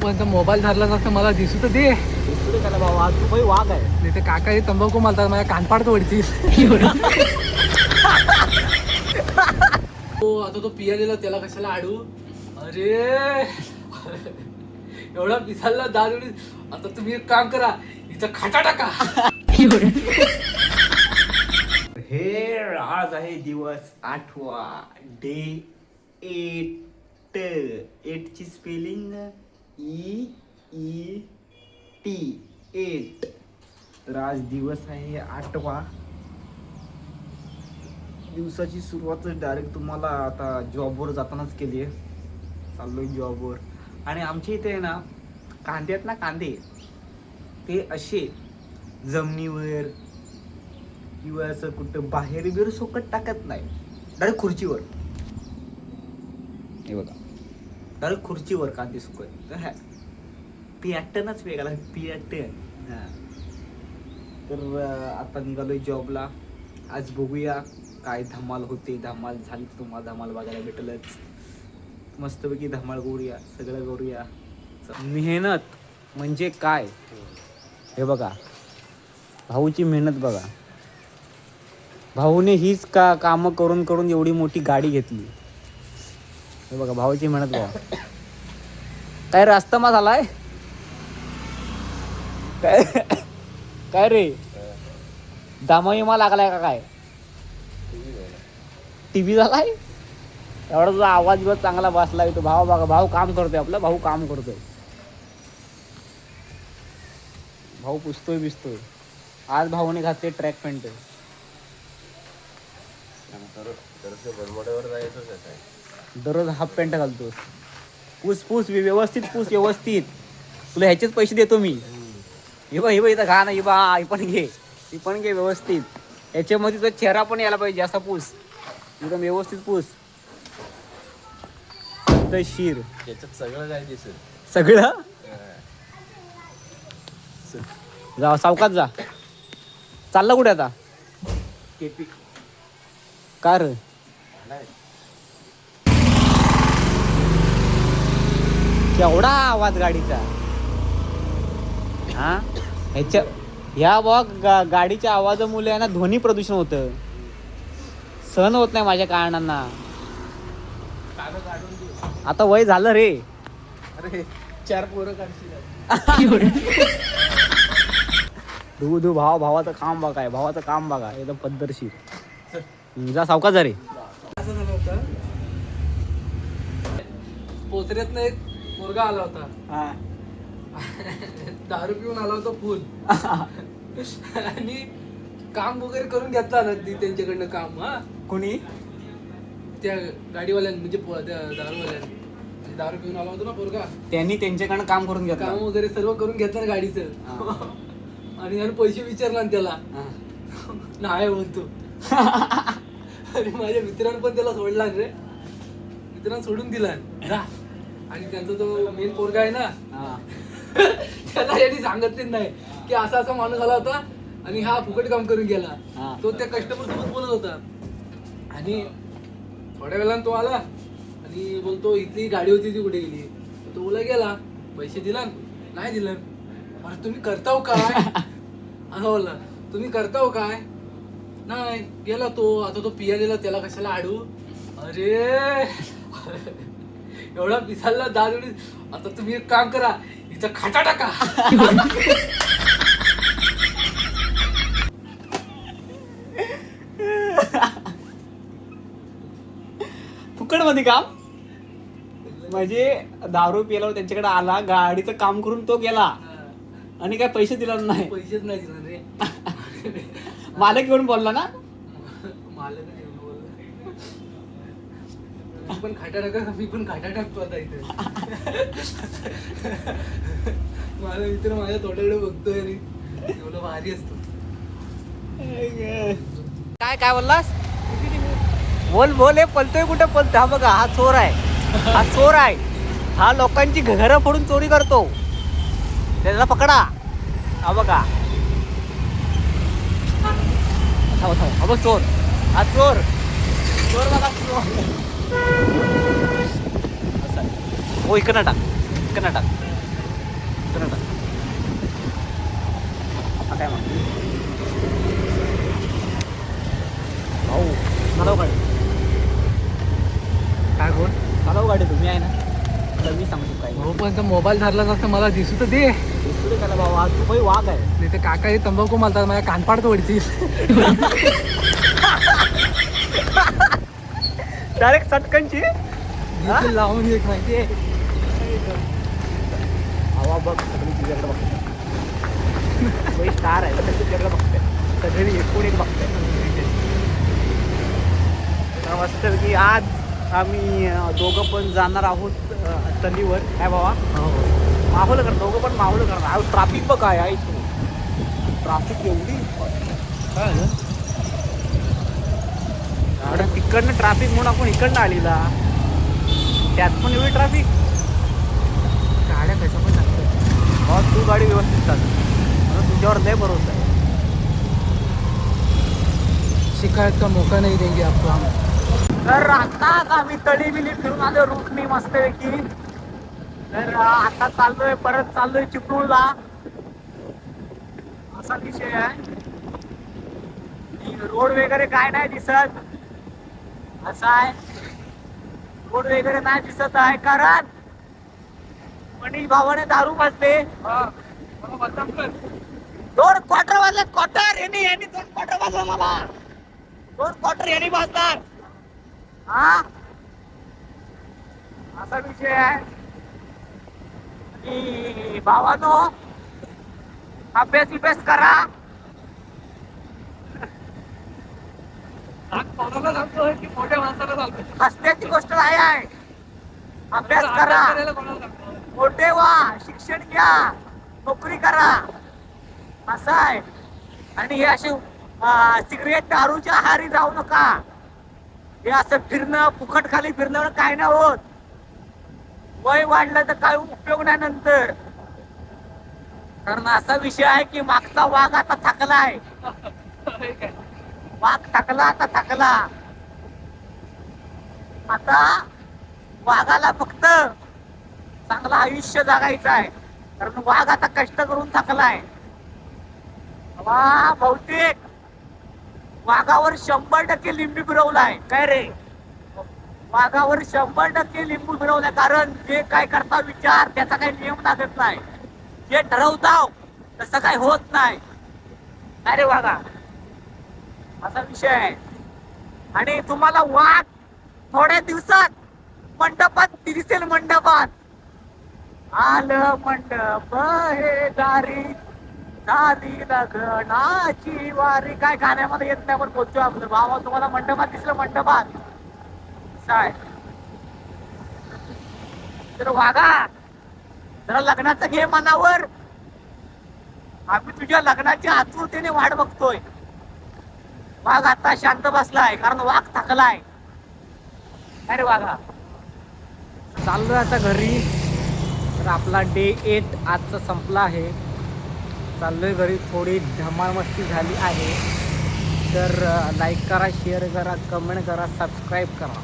तोपर्यंत मोबाईल धरला नसतं मला दिसू तर दे. त्याला बाबा आज तू वाघ आहे नाही तर काका हे तंबाखू मारतात माझ्या कानपाड तोडतील तो हो, आता तो पियालेला त्याला कशाला आडू? अरे एवढा पिसाला दाद आता तुम्ही एक काम करा इथं खाटा टाका. हे आज आहे दिवस आठवा. डे एट एट ची spelling E E T eight तर आज दिवस आहे आठवा. दिवसाची सुरुवात डायरेक्ट तुम्हाला आता जॉबवर जातानाच केली आहे. चाललो जॉबवर आणि आमच्या इथे आहे ना कांदे आहेत ना कांदे ते असे जमिनीवर किंवा असं कुठं बाहेर बिर सोकट टाकत नाही. डायरेक्ट खुर्चीवर. हे बघा. डल खुर्चीवर कांदे सुकत पॅटर्नच वेगळा पॅटर्न हां. तर आता निघालो जॉबला आज बघूया काय धमाल होते धमाल झाली तुम्हाला धमाल बघायला भेटलंच. मस्तपैकी धमाल करूया सगळं करूया. मेहनत म्हणजे काय? हे बघा. भाऊची मेहनत बघा. भाऊने हीच का कामं करून करून एवढी मोठी गाडी घेतली. हे बघा भाऊची म्हणत बघा. काय रास्ता मा झालाय? काय काय रे? दामाई लागलाय का काय? टीव्ही झालाय? एवढा तुझा आवाज बिवाज चांगला बसलाय तो भाऊ बघा भाऊ काम करतोय आपला भाऊ काम करतोय. भाऊ पुसतोय बिसतोय. आज भाऊने घातले ट्रॅक पॅन्ट दररोज हाफ पॅन्ट घालतोस. पूस पूस व्य- व्यवस्थित पूस व्यवस्थित. तुला ह्याचेच पैसे देतो मी. हे बघ हे बघ इथं घा ना हे बा हे पण घे. ही पण घे व्यवस्थित. याच्यामध्ये तुझा चेहरा पण यायला पाहिजे असा पूस. एकदम व्यवस्थित पूस. शिर. त्याच्यात सगळं काय दिसेल? सगळं? जा सावकात जा. चालला कुठे आता? केपी. का रे केवढा आवाज गाडीचा. हा? ह्याच्या ह्या बॉ गा, गाडीच्या आवाजामुळे ना ध्वनी प्रदूषण होतं. सहन होत नाही माझ्या कारणांना. आता वय झालं रे. अरे चार पोरं धू धू भाव भावाचं काम बघा भावाचं काम बघा एकदम पद्धतशीर. जा सावकाश जा रे. पोचऱ्यात एक पोरगा आला होता. दारू पिऊन आला होता फुल आणि काम वगैरे करून घेतला ना ती त्यांच्याकडनं काम हा. कोणी? त्या गाडीवाल्यां म्हणजे पो- त्या दारूवाल्यां म्हणजे दारू पिऊन आला होता ना पोरगा. त्यांनी त्यांच्याकडनं काम करून काम घेतलं वगैरे सर्व करून घेतलं ना गाडीचं. आणि यानं पैसे विचारला ना त्याला. नाही बोलतो आणि माझ्या मित्रानं पण त्याला सोडला रे. मित्रानं सोडून दिला. जा आणि त्यांचा जो मेन पोरगा आहे ना त्याला यांनी सांगितलेच नाही की असा असा माणूस आला होता आणि हा फुकट काम करून हा. गेला तो त्या कस्टमर सोबत बोलत होता. आणि थोड्या वेळानं तो आला आणि बोलतो इथली गाडी होती ती कुठे गेली? तो बोला गेला. पैसे दिला नाही दिलं. अरे तुम्ही करताव काय? असं बोलला. तुम्ही करताव काय? नाही. गेला तो. आता तो पियालेला त्याला कशाला आडू अरे. एवढा पिसाला एवढी आता तुम्ही एक काम करा इथं खाटा टाका. फुकटमध्ये काम? म्हणजे दारू पिल्यावर त्यांच्याकडे आला गाडीचं काम करून तो गेला. आणि काय पैसे दिला नाही. पैसेच नाही दिला रे. मालक येऊन बोलला ना मालक नाही एवढं बोलला. मी पण खाटा टाका मी पण खाटा टाकतो आता इथे. माझा मित्र माझ्या तोंडाकडे बघतोय आणि एवढं भारी असतो. काय काय बोललास? बोल बोल हे पलतोय कुठे? पलतोय. हा बघा हा चोर आहे. हा चोर आहे. हा लोकांची घरं फोडून चोरी करतो. त्याला पकडा. हा बघा. थांब थांब हा बघ चोर. हा चोर. चोर बघा चोर. असं. हो इकडनं टाक इकडनं टाक चला आता. हा काय म्हणतो भाऊ चालव गाडी काय बोल? चालव गाडी तुम्ही आहे ना तर मी सांगतो काय भाऊ पण मोबाईल धरला नसतं मला दिसू तर दे पुढे त्याला बाबा तू काही वाघ आहे नाही ते काका हे तंबाखू मारतात माझ्या कानपाड तोडतील डायरेक्ट सटकनची लावून एक माहितीये हवा बघ सगळी तुझ्याकडे बघते. स्टार आहे तर तुझ्याकडे बघते. सगळी एकूण एक बघते. मस्त की आज आम्ही दोघं पण जाणार आहोत तलीवर काय बाबा माहोल कर दोघं पण माहोल करणार. अहो ट्राफिक बघ काय आहे ट्राफिक एवढी. काय तिकडनं ट्राफिक म्हणून आपण इकडनं आलेला. त्यात पण एवढी ट्राफिक गाड्या कशा पण मग तू गाडी व्यवस्थित चालव. मला तुझ्यावर लय भरोसा आहे. शिकायत का मौका नाही देंगे आपको हम? तर आताच आम्ही तळी बिली फिरून आलो रूटनी मस्तपैकी तर आता चाललोय परत चाललोय चिपळूणला. असा विषय आहे. रोड वगैरे काय नाही दिसत. असं आहे. रोड वगैरे नाही दिसत आहे कारण मनीष भावाने दारू पाजले दोन क्वार्टर वाजले क्वार्टर यांनी यांनी दोन क्वार्टर वाजला मला. दोन क्वार्टर यांनी वाजतात हा? असा विषय आहे. आणि भावानो अभ्यास बिभ्यास करा. हसण्याची गोष्ट नाही आहे. अभ्यास करा. मोठे व्हा. शिक्षण घ्या. नोकरी करा. असं आहे. आणि हे असे सिगरेट दारूच्या आहारी जाऊ नका. हे असं फिरणं फुकट खाली फिरणं काय नाही होत. वय वाढलं तर काय उपयोग नाही नंतर. कारण असा विषय आहे की मागचा वाघ आता थकलाय. वाघ थकला आता थकला आता वाघाला फक्त चांगलं आयुष्य जगायचं आहे. कारण वाघ आता कष्ट करून थकलाय. वा बहुतेक वाघावर शंभर टक्के लिंबू फिरवलाय. काय रे? वाघावर शंभर टक्के लिंबू फिरवलाय. कारण जे काय करता विचार त्याचा काही नियम लागत नाही. जे ठरवता तसं काही होत नाही. काय रे वाघा? असा विषय आहे. आणि तुम्हाला वाघ थोड्या दिवसात मंडपात दिसेल मंडपात. आलं मंडप हे दारी. दादी लग्नाची वारी. काय गाण्यामध्ये येत नाही पण बोलतो आपलं. भावा तुम्हाला मंडपात दिसलं मंडपात. काय तर वागा जरा लग्नाचं घे मनावर. आम्ही तुझ्या लग्नाच्या आतुरतेने वाट बघतोय. वाघ आता शांत बसलाय कारण वाघ थकलाय. अरे वाघा? चाललोय आता घरी. तर आपला डे एट आजचा संपला आहे. चाललोय घरी थोडी धमाल मस्ती झाली आहे. तर लाईक करा शेअर करा कमेंट करा सबस्क्राईब करा.